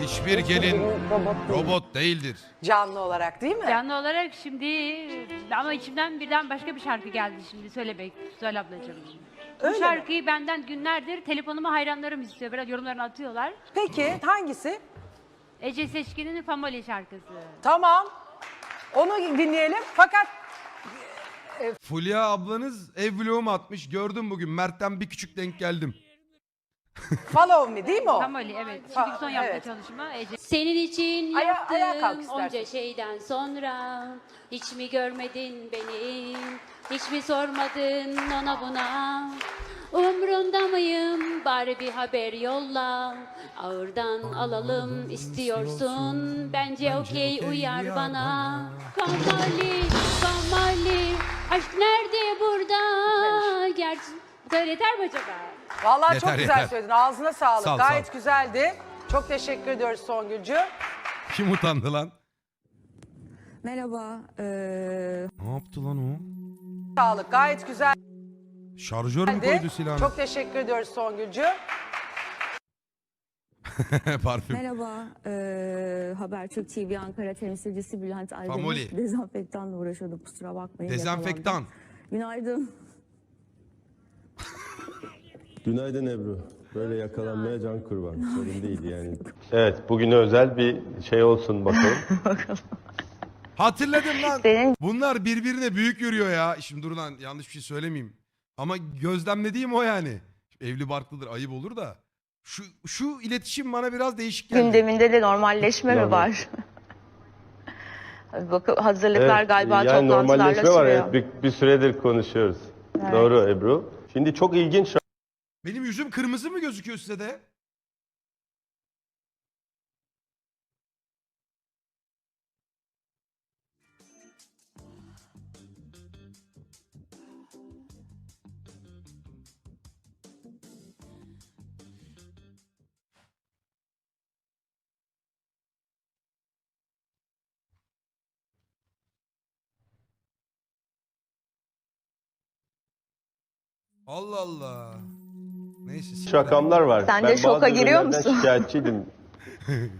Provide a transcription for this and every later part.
Hiçbir gelin robot değil. robot değildir. Canlı olarak değil mi? Canlı olarak şimdi ama içimden birden başka bir şarkı geldi şimdi söylemek. Söyle ablacığım. Öyle Bu mi? şarkıyı benden günlerdir telefonuma hayranlarım istiyor. Biraz yorumlarını atıyorlar. Peki hangisi? Ece Seçkin'in Famoli şarkısı. Tamam. Onu dinleyelim. Fakat Fulya ablanız ev vlogumu atmış. Gördüm bugün. Mert'ten bir küçük denk geldim. Follow Me değil mi o? Famoli evet. Ha, Şimdi son yaptığı evet. çalışma Ece. Senin için Aya- yaptığım ayağa kalk istersen. onca şeyden sonra Hiç mi görmedin beni Hiç mi sormadın ona buna Umrunda mıyım bari bir haber yolla Ağırdan alalım istiyorsun Bence okey uyar bana Famali, famali Aşk nerede burada Gerçi bu kadar yeter mi acaba? Vallahi Yeter, çok güzel yeter. söyledin. Ağzına sağlık. Sağ ol, Gayet sağ ol. güzeldi. Çok teşekkür ediyoruz Songülcü. Kim utandı lan? Merhaba. eee, Ne yaptı lan o? Sağlık. Gayet güzeldi. Şarjör mü koydu silahını? Çok teşekkür ediyoruz Songülcü. Parfüm. merhaba. Eee Habertürk TV Ankara temsilcisi Bülent Aydemir. Famoli. Dezenfektanla uğraşıyordum kusura bakmayın. Dezenfektan. yakalandım. Günaydın. Günaydın Ebru. Böyle yakalanmaya can kurban. Sorun değil yani. Evet, bugüne özel bir şey olsun bakalım. Hatırladım lan. Bunlar birbirine büyük yürüyor ya. Şimdi dur lan yanlış bir şey söylemeyeyim. Ama gözlemlediğim o yani. Evli barklıdır ayıp olur da. Şu, şu iletişim bana biraz değişik geldi. Gündeminde de normalleşme mi var? Bakın hazırlıklar Evet, galiba yani toplantılarla normalleşme var. sürüyor. Evet, bir, bir süredir konuşuyoruz. Doğru Ebru. Şimdi çok ilginç Benim yüzüm kırmızı mı gözüküyor size de? Allah Allah. Neyse. siktir. rakamlar var. Sen de Ben şoka bazı giriyor musun? şikayetçiydim.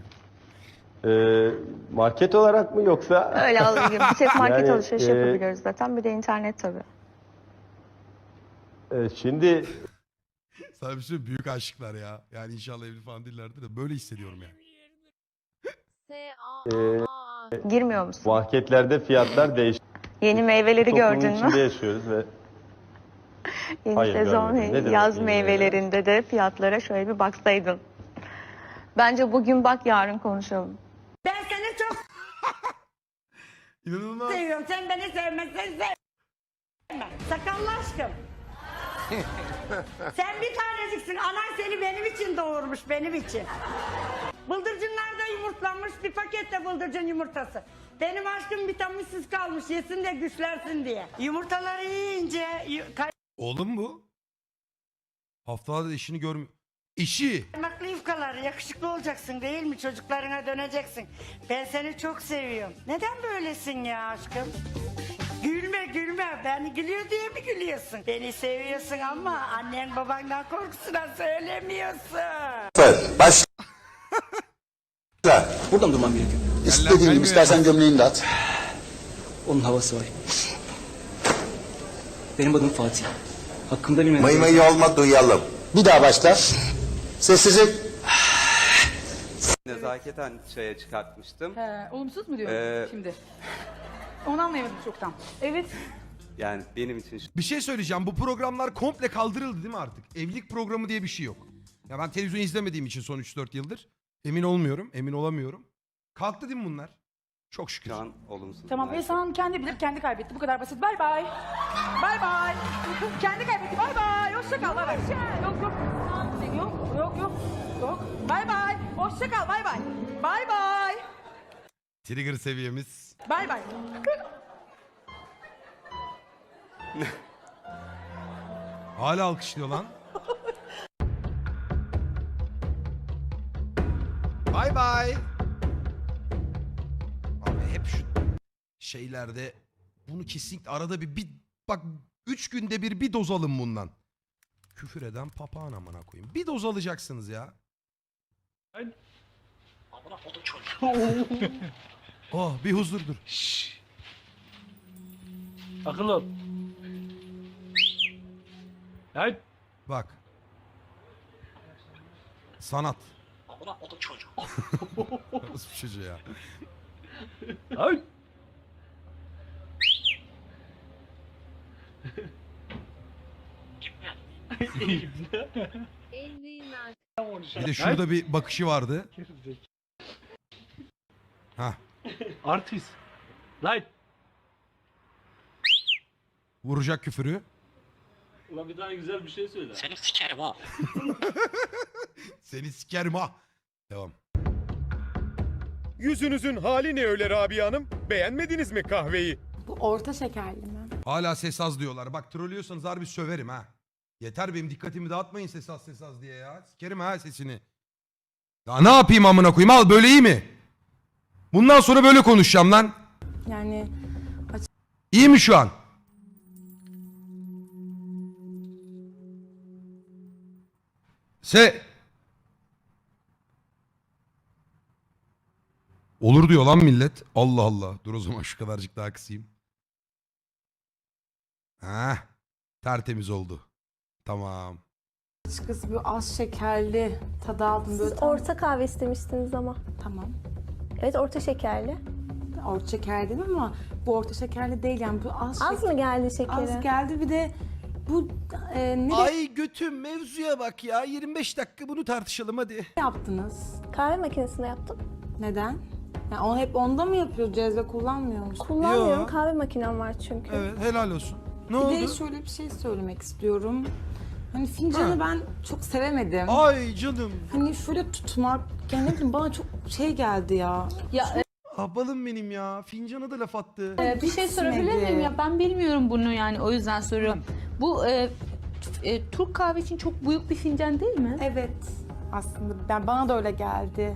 Ee, market olarak mı yoksa? Öyle alayım. Bir tek market Yani, alışveriş e, yapabiliyoruz zaten. Bir de internet tabii. Ee, şimdi Sana bir şey büyük aşıklar ya. Yani inşallah evli falan değillerdir de böyle hissediyorum yani. e, Girmiyor musun? marketlerde fiyatlar değişti. Yeni meyveleri Toplumun gördün içinde mü? yaşıyoruz ve Yeni Hayır, sezon görmedim. Ne demek yaz yeni meyvelerinde de fiyatlara şöyle bir baksaydın. Bence bugün bak yarın konuşalım. Ben seni çok İnanılmaz. seviyorum. Sen beni sevmezsen sevme. Sakallı aşkım. Sen bir taneciksin. Anan seni benim için doğurmuş. Benim için. Bıldırcınlar da yumurtlanmış. Bir pakette bıldırcın yumurtası. Benim aşkım vitaminsiz kalmış. Yesin de güçlensin diye. Yumurtaları yiyince yu- Oğlum bu. Haftalarda eşini görmüyor. Eşi. kaymaklı yufkaları yakışıklı olacaksın değil mi? Çocuklarına döneceksin. Ben seni çok seviyorum. Neden böylesin ya aşkım? Gülme gülme. Ben gülüyor diye mi gülüyorsun? Beni seviyorsun ama annen babandan korkusuna söylemiyorsun. Başla. Burada mı durmam gerekiyor? İstediğin gibi istersen gömleğini de at. Onun havası var. Benim adım Fatih. Hakkımda bir Mıy mıy olma duyalım. Bir daha başla. Sessizlik. Nezaketen şeye çıkartmıştım. He, olumsuz mu diyorsun Ee, şimdi? Onu anlayamadım çoktan. Evet. Yani benim için Bir şey söyleyeceğim. Bu programlar komple kaldırıldı değil mi artık? Evlilik programı diye bir şey yok. Ya ben televizyon izlemediğim için son 3-4 yıldır. Emin olmuyorum. Emin olamıyorum. Kalktı değil mi bunlar? Çok şükür. şu an olumsuz. Tamam bunlar. insan kendi bilir kendi kaybetti. Bu kadar basit. Bay bay. Bay bay. kendi kaybetti. Bay bay. Hoşça kal. Bay bay. Yok yok. Yok yok yok. Yok. Bay bay. Hoşça kal. Bay bay. Bay bay. Trigger seviyemiz. Bay bay. Hala alkışlıyor lan. Bay bay. Şu şeylerde bunu kesinlikle arada bir, bir bak 3 günde bir bir doz alın bundan. Küfür eden papağan amına koyayım. Bir doz alacaksınız ya. Oh bir huzur dur. Akıl ol. Lan. Bak. Sanat. Nasıl bir çocuğu ya? Lan. Bir de şurada bir bakışı vardı. Ha, Artist. Lan. vuracak küfürü. Ulan bir tane güzel bir şey söyle. Seni sikerim ha. Seni sikerim ha. Devam. Yüzünüzün hali ne öyle Rabia Hanım? Beğenmediniz mi kahveyi? Bu orta şekerli mi? Hala ses az diyorlar. Bak trollüyorsanız harbi söverim ha. Yeter benim dikkatimi dağıtmayın ses az ses az diye ya. Sikerim ha sesini. Ya ne yapayım amına koyayım al böyle iyi mi? Bundan sonra böyle konuşacağım lan. Yani İyi mi şu an? Se Olur diyor lan millet. Allah Allah. Dur o zaman şu kadarcık daha kısayım. Ha, tertemiz oldu. Tamam. açıkçası bir az şekerli tadı aldım. Böyle Siz tam- orta kahve istemiştiniz ama. Tamam. Evet orta şekerli. Orta şekerli değil mi ama bu orta şekerli değil yani bu az, Az mı geldi şekeri? Az geldi bir de bu e, nereye Ay götüm mevzuya bak ya. 25 dakika bunu tartışalım hadi. yaptınız? Kahve makinesinde yaptım. Neden? Yani onu hep onda mı yapıyoruz cezve kullanmıyor musun? Kullanmıyorum. Yo. Kahve makinem var çünkü. Evet helal olsun. Ne Bir de oldu? şöyle bir şey söylemek istiyorum. Hani fincanı Ha. ben çok sevemedim. Ay canım. Hani şöyle tutmak, yani ne bileyim bana çok şey geldi ya. Ya Ah balım benim ya. Fincana da laf attı. e, bir şey sorabilir Gitmedi. miyim ya? Ben bilmiyorum bunu yani o yüzden soruyorum. Bu e, t- e, Türk kahve için çok büyük bir fincan değil mi? Evet. Aslında ben bana da öyle geldi.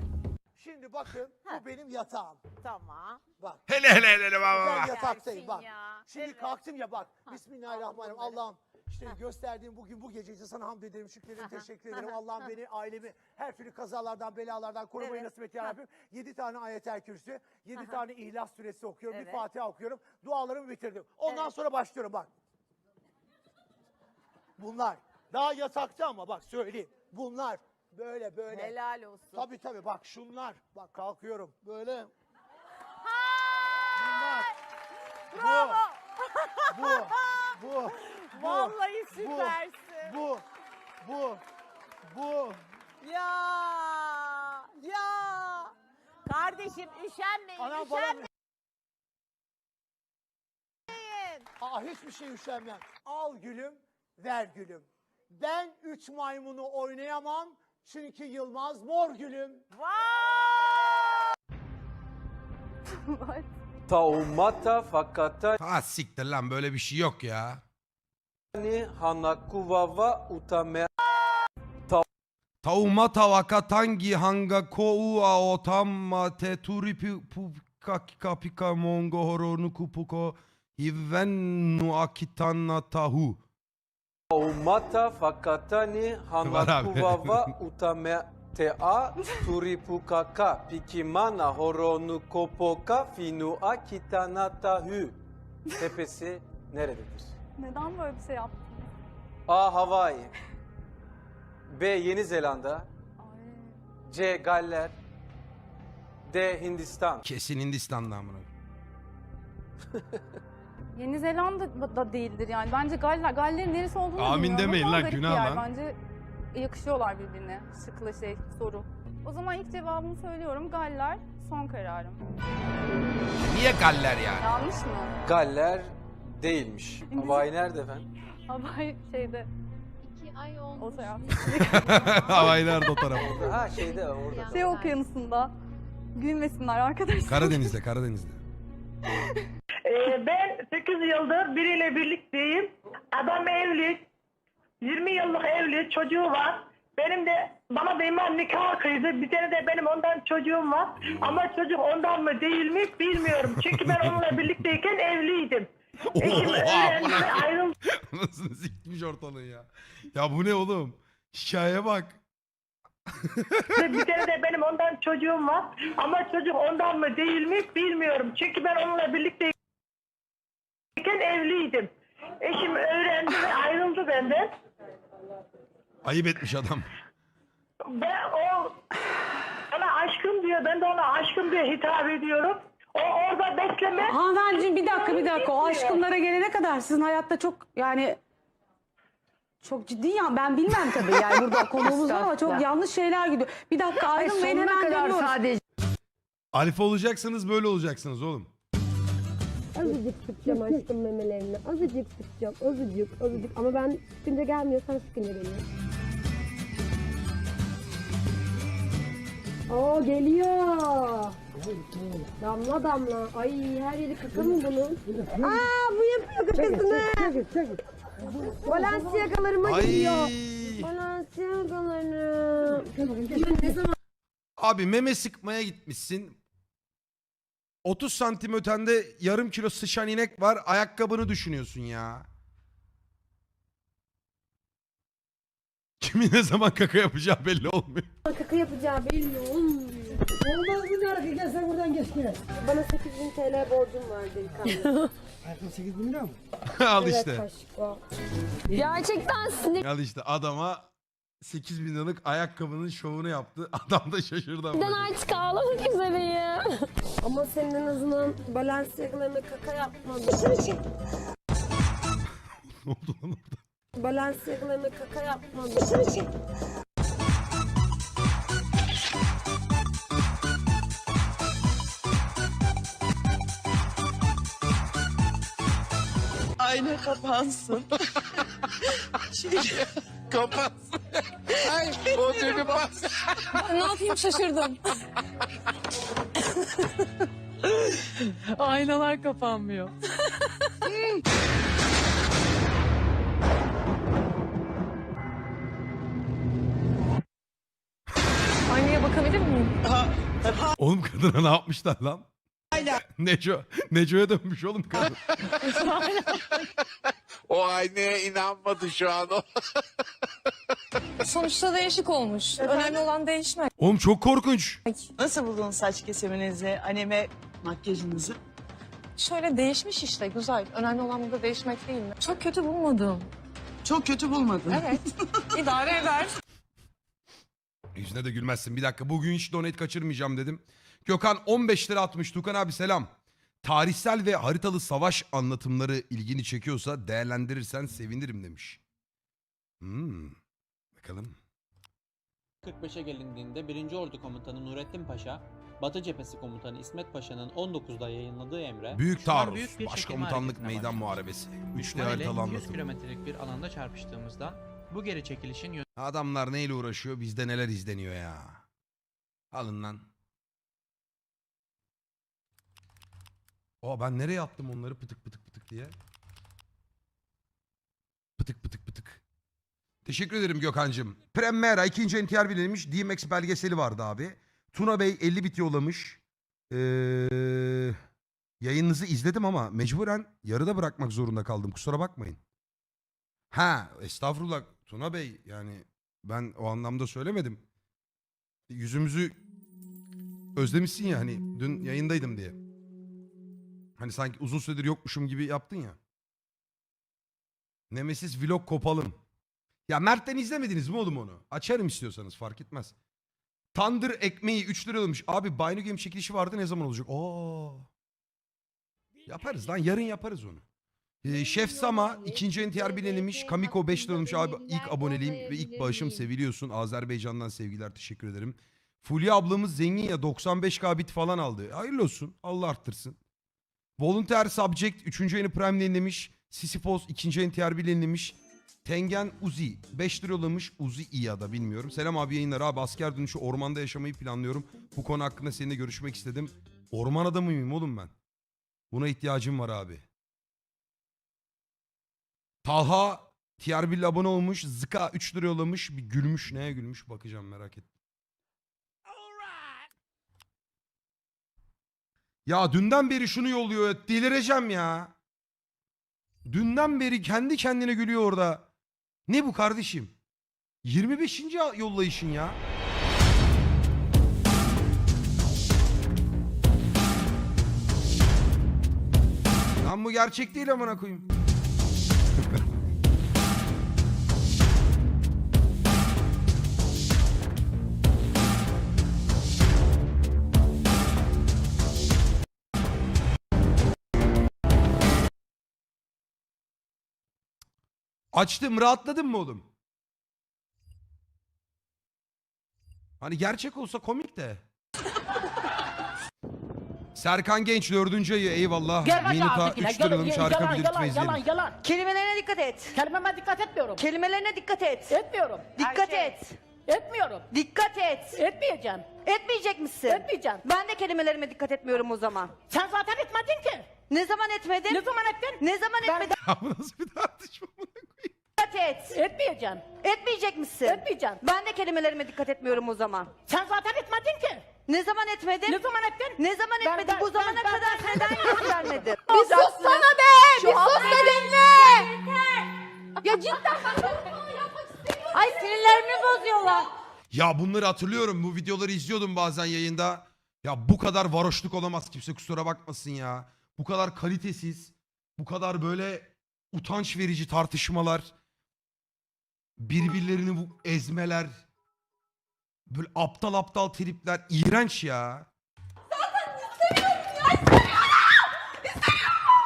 Bakın bu benim yatağım. Tamam. Bak Hele hele hele hele bak ben bak. yataktayım bak. Şimdi kalktım ya bak. Bismillahirrahmanirrahim. Allah'ım işte gösterdiğim bugün bu gece için sana hamd ederim, şükrederim, teşekkür ederim. Allah'ım beni, ailemi her türlü kazalardan, belalardan korumayı nasip et ya Rabbim. Yedi tane ayetel kürsü, yedi tane ihlas süresi okuyorum, bir Fatiha okuyorum. Dualarımı bitirdim. Ondan sonra başlıyorum bak. Bunlar. Daha yatakta ama bak söyleyeyim. Bunlar. Böyle böyle. Helal olsun. Tabii tabii bak şunlar. Bak kalkıyorum böyle. Bunlar. Bravo. Bu. Bu. Bu. Bu. Vallahi süpersin. Bu. Bu. Bu. Ya ya. Kardeşim üşenmeyin Anam bana üşenmeyin. Aa hiçbir şey üşenmem. Al gülüm, ver gülüm. Ben üç maymunu oynayamam. Çünkü Yılmaz mor gülüm. Taumata fakatani Ha siktir lan böyle bir şey yok ya. hanakuvava utame Tauma tavaka tangi hanga koua otamma te turipi pukakika pika mongo horonu kupuko hivennu akitanna tahu. Taumata fakatani hanakuvava utame tea turipukaka pikimana horonu kopoka finua kitanatahü. Tepesi nerededir? Neden böyle bir şey yaptın? A. Hawaii B. Yeni Zelanda C. Galler D. Hindistan Kesin Hindistan'da amına. Yeni Zelanda da değildir yani. Bence Galler, Galler'in neresi olduğunu Amin bilmiyorum demeyin ama lan, garip bir günah yer. lan. Bence yakışıyorlar birbirine. Şıkla şey, soru. O zaman ilk cevabımı söylüyorum. Galler son kararım. Niye galler yani? Yanlış mı? Galler değilmiş. Hawaii nerede efendim? Hawaii şeyde. O taraf. Havayı nerede o tarafta? Ha şeyde orada. Şey okyanusunda. Gülmesinler arkadaşlar. Karadeniz'de Karadeniz'de. Ee, ben 8 yıldır biriyle birlikteyim. Adam evli. 20 yıllık evli. Çocuğu var. Benim de bana da iman nikah kıydı. Bir tane de benim ondan çocuğum var. Ama çocuk ondan mı değil mi bilmiyorum. Çünkü ben onunla birlikteyken evliydim. Eşim öğrendi ayrıldı. Nasıl sikmiş ortalığı ya. Ya bu ne oğlum? Hikaye bak. bir tane de benim ondan çocuğum var. Ama çocuk ondan mı değil mi bilmiyorum. Çünkü ben onunla birlikteyken evliydim. Eşim öğrendi ve ayrıldı benden. Ayıp etmiş adam. Ben o bana aşkım diyor. Ben de ona aşkım diye hitap ediyorum. O orada bekleme. Hanımefendiciğim bir dakika bir dakika. O aşkımlara gelene kadar sizin hayatta çok yani çok ciddi ya ben bilmem tabii yani burada konuğumuz var ama çok yanlış şeyler gidiyor. Bir dakika ayrılmayın hemen dönüyoruz. Alfa olacaksınız böyle olacaksınız oğlum. Azıcık sıkacağım aşkım memelerini. Azıcık sıkacağım. Azıcık, azıcık. Ama ben sıkınca gelmiyor. Sen sıkınca geliyor. Oo geliyor. Damla damla. Ay her yeri kaka mı bunun? Aa bu yapıyor kakasını. Balenciaga'larıma Ay. gidiyor. Balenciaga'larım. Ne zaman Abi meme sıkmaya gitmişsin. 30 santim ötende yarım kilo sıçan inek var. Ayakkabını düşünüyorsun ya. Kimin ne zaman kaka yapacağı belli olmuyor. kaka yapacağı belli olmuyor. Olmaz mı ne Gel sen buradan geç gel. Bana 8000 TL borcum var delikanlı. Ayakkabı 8 bin lira mı? Al Evet işte. aşkım. Gerçekten sinir Al işte adama 8 bin liralık ayakkabının şovunu yaptı. Adam da şaşırdı ama. artık ağlamak üzereyim. Ama senin en azından Balenciaga'larına kaka yapmadın. ne oldu lan orada? Balenciaga'larına kaka yapmadın. Ayna kapansın. Kapatsın. Ay o düğünü bas. ne yapayım şaşırdım. Aynalar kapanmıyor. Aynaya bakabilir miyim? Oğlum kadına ne yapmışlar lan? Neco, Neco'ya dönmüş oğlum kadın. O aynaya inanmadı şu an o. Sonuçta değişik olmuş. Önemli olan değişmek. Oğlum çok korkunç. Nasıl buldun saç kesiminizi, anime makyajınızı? Şöyle değişmiş işte güzel. Önemli olan burada değişmek değil mi? Çok kötü bulmadım. Çok kötü bulmadın. Evet. İdare eder. Yüzüne de gülmezsin. Bir dakika bugün hiç donate kaçırmayacağım dedim. Gökhan 15 lira atmış. Tukan abi selam. Tarihsel ve haritalı savaş anlatımları ilgini çekiyorsa değerlendirirsen sevinirim demiş. Hmm. Bakalım. 45'e gelindiğinde 1. Ordu Komutanı Nurettin Paşa, Batı Cephesi Komutanı İsmet Paşa'nın 19'da yayınladığı emre, Büyük taarruz. büyük bir Başkomutanlık meydan muharebesi. Üçlü Düşman ile haritalı 100 anlatım. kilometrelik bir alanda çarpıştığımızda bu geri çekilişin Adamlar neyle uğraşıyor bizde neler izleniyor ya. Alın lan. Aa ben nereye attım onları pıtık pıtık pıtık diye. Pıtık pıtık pıtık. Teşekkür ederim Gökhan'cığım. Premera ikinci NTR bilinmiş. DMX belgeseli vardı abi. Tuna Bey 50 bit yollamış. Ee, yayınınızı izledim ama mecburen yarıda bırakmak zorunda kaldım. Kusura bakmayın. Ha estağfurullah Tuna Bey yani ben o anlamda söylemedim. Yüzümüzü özlemişsin ya hani dün yayındaydım diye. Hani sanki uzun süredir yokmuşum gibi yaptın ya. Nemesis vlog kopalım. Ya Mert'ten izlemediniz mi oğlum onu? Açarım istiyorsanız fark etmez. Tandır ekmeği 3 lira olmuş. Abi Bino Game çekilişi vardı ne zaman olacak? Oo. Yaparız lan yarın yaparız onu. Ee, Şef Sama ikinci NTR bilinmiş. Kamiko 5 lira olmuş abi. ilk aboneliğim ve ilk bağışım seviliyorsun. Azerbaycan'dan sevgiler teşekkür ederim. Fulya ablamız zengin ya 95k bit falan aldı. Hayırlı olsun. Allah arttırsın. Volunteer Subject 3. ayını Prime yayınlamış. Sisyphos 2. NTR bilinmiş. Tengen Uzi 5 lira yollamış. Uzi iyi ya da bilmiyorum. Selam abi yayınlar abi. Asker dönüşü ormanda yaşamayı planlıyorum. Bu konu hakkında seninle görüşmek istedim. Orman adamı mıyım oğlum ben? Buna ihtiyacım var abi. Talha TR bir abone olmuş. Zıka 3 lira yollamış. Bir gülmüş. Neye gülmüş bakacağım merak ettim. Ya dünden beri şunu yolluyor. Delireceğim ya. Dünden beri kendi kendine gülüyor orada. Ne bu kardeşim? 25. yollayışın ya. Lan bu gerçek değil amına koyayım. Açtım rahatladın mı oğlum? Hani gerçek olsa komik de. Serkan Genç dördüncü ayı eyvallah. Gel bak Minuta ağzındakine, 3 gel- liralık gel- harika yalan, bir yalan, lütfen izleyelim. yalan, yalan. Kelimelerine dikkat et. Kelimeme dikkat etmiyorum. Kelimelerine dikkat et. Etmiyorum. Dikkat Ayşe, et. Etmiyorum. Dikkat et. Etmeyeceğim. Etmeyecek misin? Etmeyeceğim. Ben de kelimelerime dikkat etmiyorum o zaman. Sen zaten etmedin ki. Ne zaman etmedin? Ne zaman ettin? Ne zaman Ben- etmedin? Ya bu nasıl bir tartışma koyayım? Dikkat et. Etmeyeceğim. Etmeyecek misin? Etmeyeceğim. Ben de kelimelerime dikkat etmiyorum o zaman. Sen zaten etmedin ki. Ne zaman etmedin? Ne zaman ettin? Ne zaman Ben- etmedin? ben- Bu zamana ben- ben- kadar neden göstermedin? Bir sus sana be! Bir sus da dinle! ya cidden Ay sinirlerimi bozuyorlar. Ya bunları hatırlıyorum. Bu videoları izliyordum bazen yayında. Ya bu kadar varoşluk olamaz kimse kusura bakmasın ya. Bu kadar kalitesiz. Bu kadar böyle utanç verici tartışmalar. Birbirlerini bu ezmeler. Böyle aptal aptal tripler. iğrenç ya.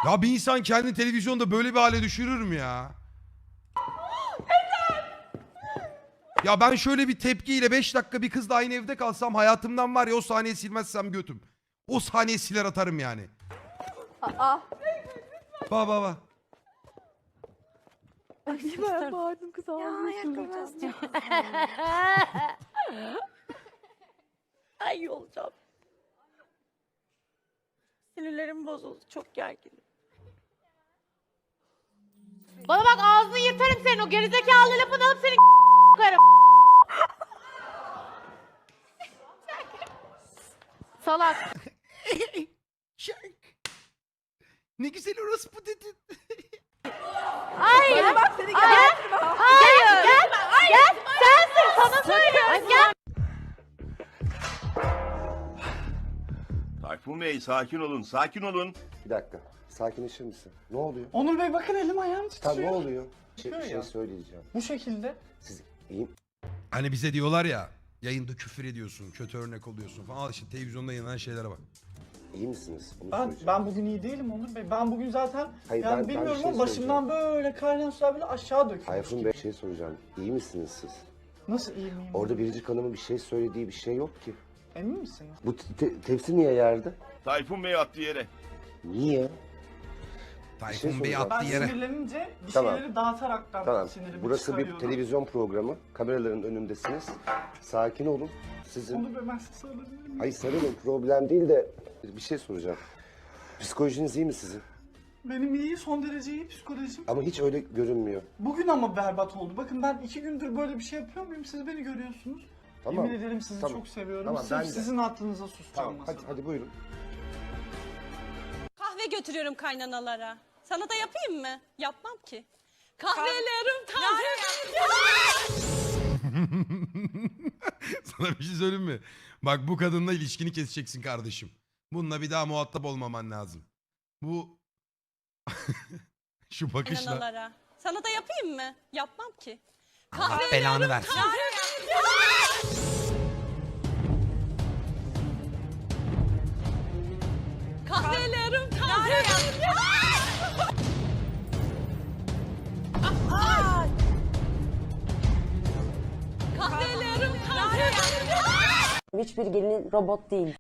Ya bir insan kendini televizyonda böyle bir hale düşürür mü ya? Ya ben şöyle bir tepkiyle 5 dakika bir kızla aynı evde kalsam hayatımdan var ya o sahneyi silmezsem götüm. O sahneyi siler atarım yani. Aa. Ba ba ba. Ben bağırdım kız ağzını Ay olacağım. Sinirlerim bozuldu. Çok gerginim. Bana bak ağzını yırtarım senin o gerizekalı lafını alıp seni koyarım. Salak. Ne güzel orospu dedin. Hayır. Bana bak seni Hayır. gebertirim ha. Hayır. Gel. Gel. Sensin. Sana söylüyorum. Gel. Tayfun Bey sakin olun, sakin olun. Bir dakika. Sakinleşir misin? Ne oluyor? Onur Bey bakın elim ayağım Tam ne oluyor? Şey, bir Titriyor şey söyleyeceğim. Bu şekilde. Siz iyi Hani bize diyorlar ya yayında küfür ediyorsun, kötü örnek oluyorsun falan. Al işte televizyonda yayınlanan şeylere bak. İyi misiniz? Onu Ben, ben bugün iyi değilim Onur Bey. Ben bugün zaten Hayır, yani ben- ben bir bilmiyorum şey ama başımdan böyle kaynayan sular böyle aşağı dökülmüş. Tayfun Bey bir şey soracağım. İyi misiniz siz? Nasıl iyi miyim? Orada Biricik Hanım'ın bir şey söylediği bir şey yok ki. Emin misin? Bu te- te- tepsi niye yerde? Tayfun Bey attı yere. Niye? Tayfun Bey soracağım. Ben attı yere. sinirlenince bir Tamam. şeyleri dağıtaraktan Tamam. sinirimi Burası bir çıkarıyorum. televizyon programı. Kameraların önündesiniz. Sakin olun. Sizin... Onur Bey ben size sarılabilir miyim? Hayır sarılın problem değil de bir şey soracağım. Psikolojiniz iyi mi sizin? Benim iyi, son derece iyi psikolojim. Ama hiç öyle görünmüyor. Bugün ama berbat oldu. Bakın ben iki gündür böyle bir şey yapıyor muyum? Siz beni görüyorsunuz. Tamam. Yemin ederim sizi Tamam. çok seviyorum. Tamam, Sırf ben de. sizin aklınıza susacağım Tamam hadi, masada. hadi buyurun. Kahve götürüyorum kaynanalara. Sana da yapayım mı? Yapmam ki. Kahvelerim taze. Sana bir şey söyleyeyim mi? Bak bu kadınla ilişkini keseceksin kardeşim. Bununla bir daha muhatap olmaman lazım. Bu şu bakışla Kaynanalara. Sana da yapayım mı? Yapmam ki. Allah belanı versin. Kahvelerim taze. Hiçbir gelin robot değil.